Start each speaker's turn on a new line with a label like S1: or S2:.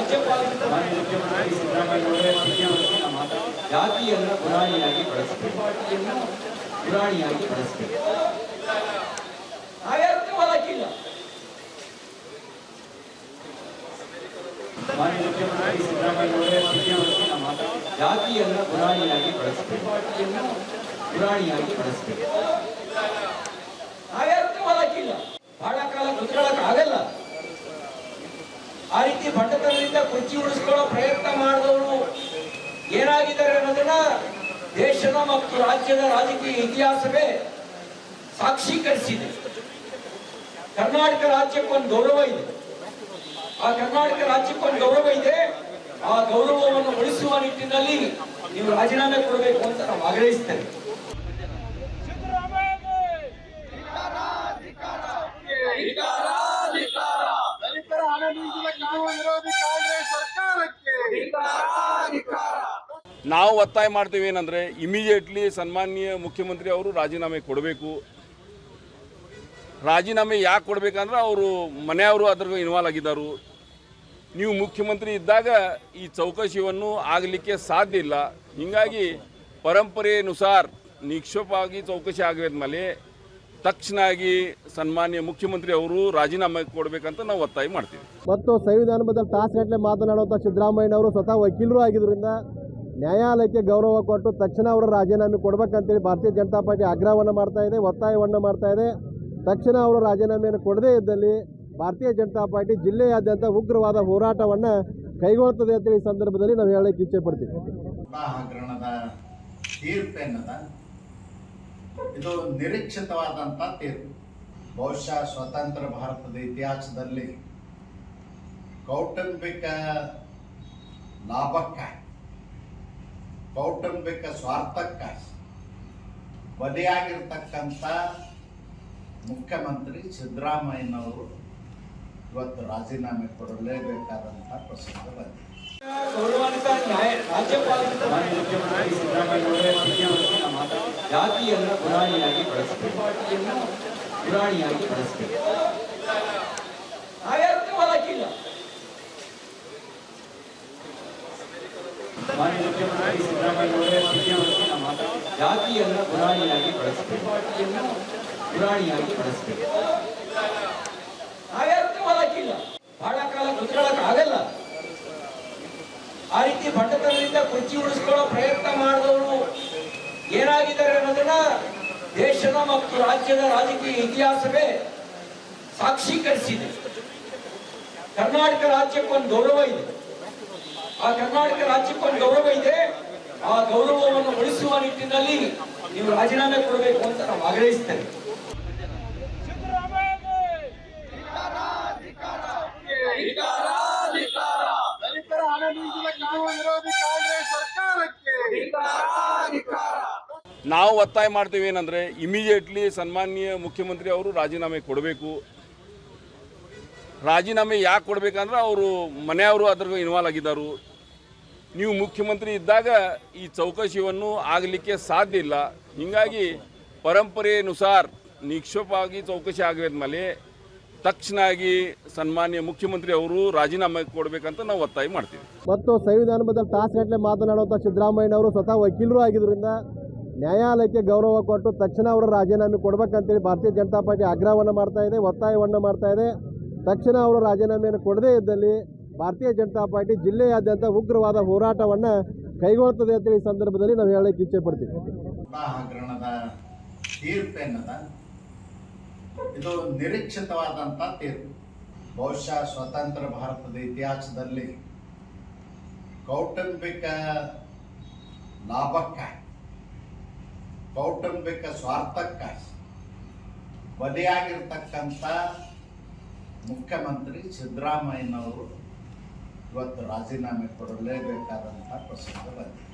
S1: ರಾಜ್ಯಪಾಲರು ಮಾನ್ಯ ಮುಖ್ಯಮಂತ್ರಿ ಸಿದ್ದರಾಮಯ್ಯ ಮುಖ್ಯಮಂತ್ರಿ ಮಾತ್ರ ಜಾತಿಯನ್ನು ಗುರಾಣಿಯಾಗಿ ಬಳಸಬೇಕು ಪಾರ್ಟಿಯನ್ನು ಗುರಾಣಿಯಾಗಿ ಬಳಸಬೇಕು ನಾವ್ಯಾರು ಹೋಲಕ್ಕಿಲ್ಲ ಮಾನ್ಯ ಮುಖ್ಯಮಂತ್ರಿ ಸಿದ್ದರಾಮಯ್ಯ ಮುಖ್ಯಮಂತ್ರಿ ಮಾತ್ರ ಜಾತಿಯನ್ನು ಗುರಾಣಿಯಾಗಿ ಬಳಸಬೇಕು ಪಾರ್ಟಿಯನ್ನು ಗುರಾಣಿಯಾಗಿ ಬಳಸಬೇಕು ನಾವ್ಯಾರು ಹೋಲಕ್ಕಿಲ್ಲ ಬಹಳ ಕಾಲ ಕುತ್ಕೊಳ್ಳಕ್ ಆಗಲ್ಲ ಆ ರೀತಿ ಬಂಡತನದಿಂದ ಕುರ್ಚಿ ಉಳಿಸ್ಕೊಳ್ಳೋ ಪ್ರಯತ್ನ ಮಾಡಿದವರು ಏನಾಗಿದ್ದಾರೆ ಅನ್ನೋದನ್ನ ದೇಶದ ಮತ್ತು ರಾಜ್ಯದ ರಾಜಕೀಯ ಇತಿಹಾಸವೇ ಸಾಕ್ಷೀಕರಿಸಿದೆ ಕರ್ನಾಟಕ ರಾಜ್ಯಕ್ಕೊಂದು ಗೌರವ ಇದೆ. ಆ ಕರ್ನಾಟಕ ರಾಜ್ಯಕ್ಕೊಂದು ಗೌರವ ಇದೆ. ಆ ಗೌರವವನ್ನು ಉಳಿಸುವ ನಿಟ್ಟಿನಲ್ಲಿ ನೀವು ರಾಜೀನಾಮೆ ಕೊಡಬೇಕು ಅಂತ ನಾವು ಆಗ್ರಹಿಸ್ತೇವೆ.
S2: ದಲಿತರ ಹಣ ವಿರೋಧಿ ಕಾಂಗ್ರೆಸ್ ಸರ್ಕಾರಕ್ಕೆ.
S3: ನಾವು ಒತ್ತಾಯ ಮಾಡ್ತೀವಿ ಏನಂದರೆ ಇಮಿಡಿಯೇಟ್ಲಿ ಸನ್ಮಾನ್ಯ ಮುಖ್ಯಮಂತ್ರಿ ಅವರು ರಾಜೀನಾಮೆ ಕೊಡಬೇಕು. ರಾಜೀನಾಮೆ ಯಾಕೆ ಕೊಡಬೇಕಂದ್ರೆ ಅವರು ಮನೆಯವರು ಅದ್ರ ಇನ್ವಾಲ್ವ್ ಆಗಿದ್ದರು. ನೀವು ಮುಖ್ಯಮಂತ್ರಿ ಇದ್ದಾಗ ಈ ಚೌಕಶಿಯನ್ನು ಆಗಲಿಕ್ಕೆ ಸಾಧ್ಯ ಇಲ್ಲ. ಹೀಗಾಗಿ ಪರಂಪರೆಯನುಸಾರ ನಿಕ್ಷೇಪವಾಗಿ ಚೌಕಶಿ ಆಗಿದ್ಮೇಲೆ ತಕ್ಷಣಾಗಿ ಸನ್ಮಾನ್ಯ ಮುಖ್ಯಮಂತ್ರಿ ಅವರು ರಾಜೀನಾಮೆ ಕೊಡಬೇಕಂತ ನಾವು ಒತ್ತಾಯ ಮಾಡ್ತೀವಿ.
S4: ಮತ್ತು ಸಂವಿಧಾನ ಬದಲು ತಾಸುಗಟ್ಟಲೆ ಮಾತನಾಡುವಂಥ ಸಿದ್ದರಾಮಯ್ಯನವರು ಸ್ವತಃ ವಕೀಲರು ಆಗಿದ್ದರಿಂದ ನ್ಯಾಯಾಲಯಕ್ಕೆ ಗೌರವ ಕೊಟ್ಟು ತಕ್ಷಣ ಅವರು ರಾಜೀನಾಮೆ ಕೊಡಬೇಕಂತೇಳಿ ಭಾರತೀಯ ಜನತಾ ಪಾರ್ಟಿ ಆಗ್ರಹವನ್ನು ಮಾಡ್ತಾ ಇದೆ, ಒತ್ತಾಯವನ್ನು ಮಾಡ್ತಾ ಇದೆ. ತಕ್ಷಣ ಅವರು ರಾಜೀನಾಮೆಯನ್ನು ಕೊಡದೇ ಇದ್ದಲ್ಲಿ ಭಾರತೀಯ ಜನತಾ ಪಾರ್ಟಿ ಜಿಲ್ಲೆಯಾದ್ಯಂತ ಉಗ್ರವಾದ ಹೋರಾಟವನ್ನು ಕೈಗೊಳ್ಳುತ್ತದೆ ಅಂತೇಳಿ ಈ ಸಂದರ್ಭದಲ್ಲಿ ನಾವು ಹೇಳಕ್ಕೆ ಇಚ್ಛೆ ಪಡ್ತೀವಿ.
S5: ಇದು ನಿರೀಕ್ಷಿತವಾದಂಥ ತೀರ್ಪು. ಬಹುಶಃ ಸ್ವತಂತ್ರ ಭಾರತದ ಇತಿಹಾಸದಲ್ಲಿ ಕೌಟುಂಬಿಕ ಲಾಭಕ್ಕಾಗಿ ಕೌಟುಂಬಿಕ ಸ್ವಾರ್ಥಕ್ಕ ಬಲಿಯಾಗಿರ್ತಕ್ಕಂಥ ಮುಖ್ಯಮಂತ್ರಿ ಸಿದ್ದರಾಮಯ್ಯನವರು ಇವತ್ತು ರಾಜೀನಾಮೆ ಕೊಡಲೇಬೇಕಾದಂಥ ಪ್ರಸಂಗ ಬಂದಿದೆ.
S1: ಜಾತಿಯನ್ನು ಪುರಾಣಿಯಾಗಿ ಬಳಸಬೇಕು. ಪುರಾಣಿಯಾಗಿ ಬಳಸಬೇಕು ನಾವ್ಯಾರು ಹೋಲಕ್ಕಿಲ್ಲ ಮಾನ್ಯ ಮುಖ್ಯಮಂತ್ರಿ ಸಿದ್ದರಾಮಯ್ಯ ಮುಖ್ಯಮಂತ್ರಿ ಮಾತ್ರ ಜಾತಿಯನ್ನು ಪುರಾಣಿಯಾಗಿ ಬಳಸಬೇಕು. ಪಾರ್ಟಿಯನ್ನು ಪುರಾಣಿಯಾಗಿ ಬಳಸಬೇಕು. ನಾವ್ಯಾರು ಹೋಲಕ್ಕಿಲ್ಲ ಬಹಳ ಕಾಲ ಕುತ್ಕೊಳ್ಳಕ್ ಆಗಲ್ಲ ಆ ರೀತಿ ಬಂಡತನದಿಂದ ಕುರ್ಚಿ ಉಳಿಸ್ಕೊಳ್ಳೋ ಪ್ರಯತ್ನ ಮಾಡಿದವರು ಏನಾಗಿದ್ದಾರೆ ಅನ್ನೋದನ್ನ ದೇಶದ ಮತ್ತು ರಾಜ್ಯದ ರಾಜಕೀಯ ಇತಿಹಾಸವೇ ಸಾಕ್ಷೀಕರಿಸಿದೆ. ಕರ್ನಾಟಕ ರಾಜ್ಯಕ್ಕೊಂದು ಗೌರವ ಇದೆ. ಆ ಕರ್ನಾಟಕ ರಾಜ್ಯಕ್ಕೊಂದು ಗೌರವ ಇದೆ. ಆ ಗೌರವವನ್ನು ಉಳಿಸುವ ನಿಟ್ಟಿನಲ್ಲಿ ನೀವು ರಾಜೀನಾಮೆ ಕೊಡಬೇಕು ಅಂತ ನಾವು ಆಗ್ರಹಿಸ್ತೇವೆ.
S2: ಕಾಂಗ್ರೆಸ್ ಸರ್ಕಾರಕ್ಕೆ
S3: ನಾವು ಒತ್ತಾಯ ಮಾಡ್ತೀವಿ ಏನಂದರೆ ಇಮಿಡಿಯೇಟ್ಲಿ ಸನ್ಮಾನ್ಯ ಮುಖ್ಯಮಂತ್ರಿ ಅವರು ರಾಜೀನಾಮೆ ಕೊಡಬೇಕು. ರಾಜೀನಾಮೆ ಯಾಕೆ ಕೊಡಬೇಕಂದ್ರೆ ಅವರು ಮನೆಯವರು ಅದ್ರ ಇನ್ವಾಲ್ವ್ ಆಗಿದ್ದರು. ನೀವು ಮುಖ್ಯಮಂತ್ರಿ ಇದ್ದಾಗ ಈ ಚೌಕಶಿಯನ್ನು ಆಗಲಿಕ್ಕೆ ಸಾಧ್ಯ ಇಲ್ಲ. ಹೀಗಾಗಿ ಪರಂಪರೆಯನುಸಾರ ನಿಕ್ಷೇಪವಾಗಿ ಚೌಕಶಿ ಆಗಿದ್ಮೇಲೆ ತಕ್ಷಣಾಗಿ ಸನ್ಮಾನ್ಯ ಮುಖ್ಯಮಂತ್ರಿ ಅವರು ರಾಜೀನಾಮೆ ಕೊಡಬೇಕಂತ ನಾವು ಒತ್ತಾಯ ಮಾಡ್ತೀವಿ.
S4: ಮತ್ತು ಸಂವಿಧಾನ ಬದಲು ತಾಸುಗಟ್ಟಲೆ ಮಾತನಾಡುವಂಥ ಸಿದ್ದರಾಮಯ್ಯನವರು ಸ್ವತಃ ವಕೀಲರು ಆಗಿದ್ದರಿಂದ ನ್ಯಾಯಾಲಯಕ್ಕೆ ಗೌರವ ಕೊಟ್ಟು ತಕ್ಷಣ ಅವರು ರಾಜೀನಾಮೆ ಕೊಡಬೇಕಂತೇಳಿ ಭಾರತೀಯ ಜನತಾ ಪಾರ್ಟಿ ಆಗ್ರಹವನ್ನು ಮಾಡ್ತಾ ಇದೆ, ಒತ್ತಾಯವನ್ನು ಮಾಡ್ತಾ ಇದೆ. ತಕ್ಷಣ ಅವರು ರಾಜೀನಾಮೆಯನ್ನು ಕೊಡದೇ ಇದ್ದಲ್ಲಿ ಭಾರತೀಯ ಜನತಾ ಪಾರ್ಟಿ ಜಿಲ್ಲೆಯಾದ್ಯಂತ ಉಗ್ರವಾದ ಹೋರಾಟವನ್ನು ಕೈಗೊಳ್ಳುತ್ತದೆ ಅಂತೇಳಿ ಈ ಸಂದರ್ಭದಲ್ಲಿ ನಾವು ಹೇಳಕ್ಕೆ ಇಚ್ಛೆ ಪಡ್ತೀವಿ.
S5: ಇದು ನಿರೀಕ್ಷಿತವಾದಂಥ ತೀರ್ಪು. ಬಹುಶಃ ಸ್ವತಂತ್ರ ಭಾರತದ ಇತಿಹಾಸದಲ್ಲಿ ಕೌಟುಂಬಿಕ ಲಾಭಕ್ಕಾಗಿ ಕೌಟುಂಬಿಕ ಸ್ವಾರ್ಥಕ್ಕ ಬಲಿಯಾಗಿರ್ತಕ್ಕಂಥ ಮುಖ್ಯಮಂತ್ರಿ ಸಿದ್ದರಾಮಯ್ಯನವರು ಇವತ್ತು ರಾಜೀನಾಮೆ ಕೊಡಲೇಬೇಕಾದಂಥ ಪ್ರಸಂಗ ಬಂದಿದೆ.